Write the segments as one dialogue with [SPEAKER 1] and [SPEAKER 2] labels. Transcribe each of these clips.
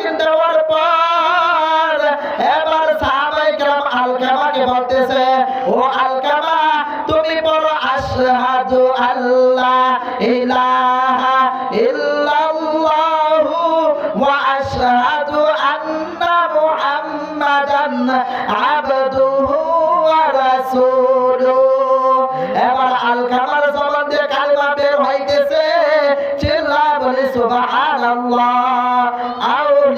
[SPEAKER 1] তালকিন দেওয়ার পর এবার সাহাবাই کرام আলকামাকে বলতেছে ও আলকামা তুমি বলো আশহাদু আল্লাহ ইলাহা ইল্লাল্লাহু ওয়া আশহাদু আন্না মুহাম্মাদান আবদুহু ওয়া রাসূলুহু এবার আলকামার জবান দিয়ে কালিমা বের হইতেছে চিল্লা বলে সুবহানাল্লাহ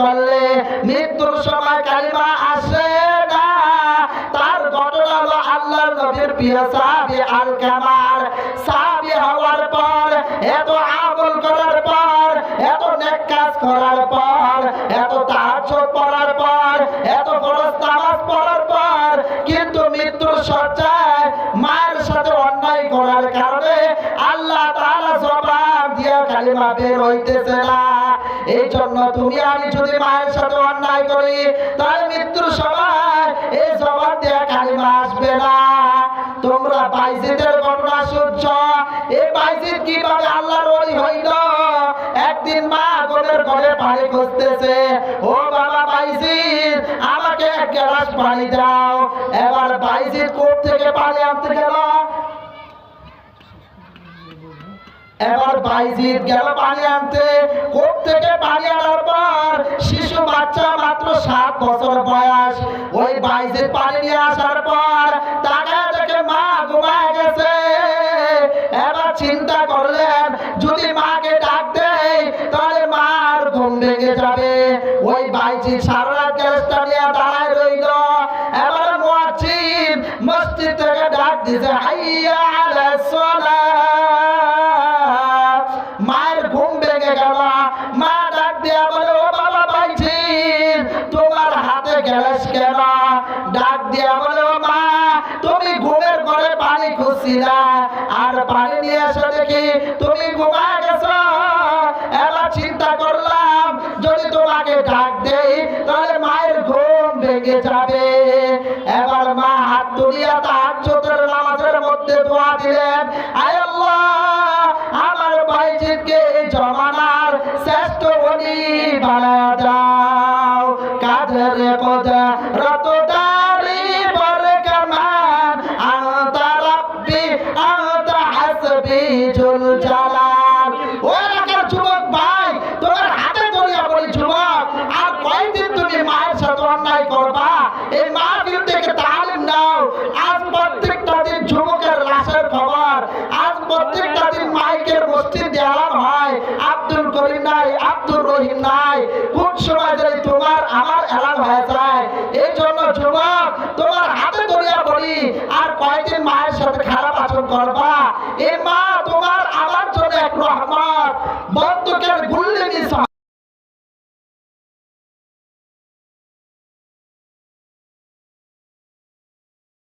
[SPEAKER 1] করলে মৃত্যুর সময় কালিমা আসে না। তার ঘটনা হলো আল্লাহর নবীর প্রিয় সাহাবী আল কামার সাহাবী হওয়ার পর, এত আমল করার পর, এত নেক কাজ করার পর, এত তাহাজ্জুদ পড়ার পর, এত ফরজ নামাজ পড়ার পর, কিন্তু মৃত্যুর সজ্জায় মায়ের সাথে অন্যায় করার কারণে আল্লাহ তাআলা জবাব দিয়ে কালিমা বের হইতেছে না। এই জন্য তুমি আমি যদি মায়ের সাথে অন্যায় করি তাহলে মৃত্যুর সময় এই জবাব দিয়ে কালিমা আসবে না। তোমরা বাইজিদের ঘটনা শুনছ। এই বাইজিদ কীভাবে আল্লাহর ওলি হইল? একদিন মা গোলের ঘরে পানি খুঁজতেছে। ও বাবা বাইজিদ, আমাকে এক গ্লাস পানি দাও। এবার বাইজিদ কোপ থেকে পানি আনতে গেল? এবার বাইজিদ গেল পানি আনতে। কোপ থেকে পানি আনার পর শিশু বাচ্চা মাত্র সাত বছর বয়স। ওই বাইজিদ পানি নিয়ে আসার পর তাকায় দেখে মা ঘুমায় গেছে। এবার চিন্তা করলেন, যদি মাকে ডাক দেয় তাহলে মার ঘুম ভেঙে যাবে। ওই বাইজিদ সারা রাত গ্যাসটা নিয়ে দাঁড়ায় রইল। এবার মসজিদ থেকে ডাক দিছে, হাইয়া আলাস সালাত। গ্যাস ডাক দিয়া বলে মা, তুমি ঘুমের ঘরে পানি আর পানি নিয়ে দেখি, তুমি ঘুমায় গেছো। চিন্তা করলাম, যদি তোমাকে ডাক দেই, তাহলে মায়ের ঘুম ভেঙে যাবে। এবার মা হাত তুলিয়া নামাজের মধ্যে দোয়া দিলেন, আয় আল্লাহ, আমার বাইজিদকে জমানার শ্রেষ্ঠ ওলি বানা কোদা রত দারি বরকমান আনতা রাব্বি আনতা হাসবি, জুল জালাল। ও এলাকার যুবক ভাই, তোমার হাতে ধরিয়া বলি যুবক, আর কয়দিন তুমি মায়ের সাথে অন্যায় করবা? এই মাহফিল থেকে তালিম নাও। প্রত্যেকটা দিন মাইকের মসজিদ হয় করিম নাই, আব্দুর রহিম নাই। কোন সময় যদি তোমার আমার এলাম হয়ে যায়, এই জন্য যুবক, তোমার হাতে ধরিয়া বলি, আর কয়েকদিন মায়ের সাথে খারাপ আচরণ করবা। এ মা, তোমার আমার জন্য এক রহমত। বন্দুকের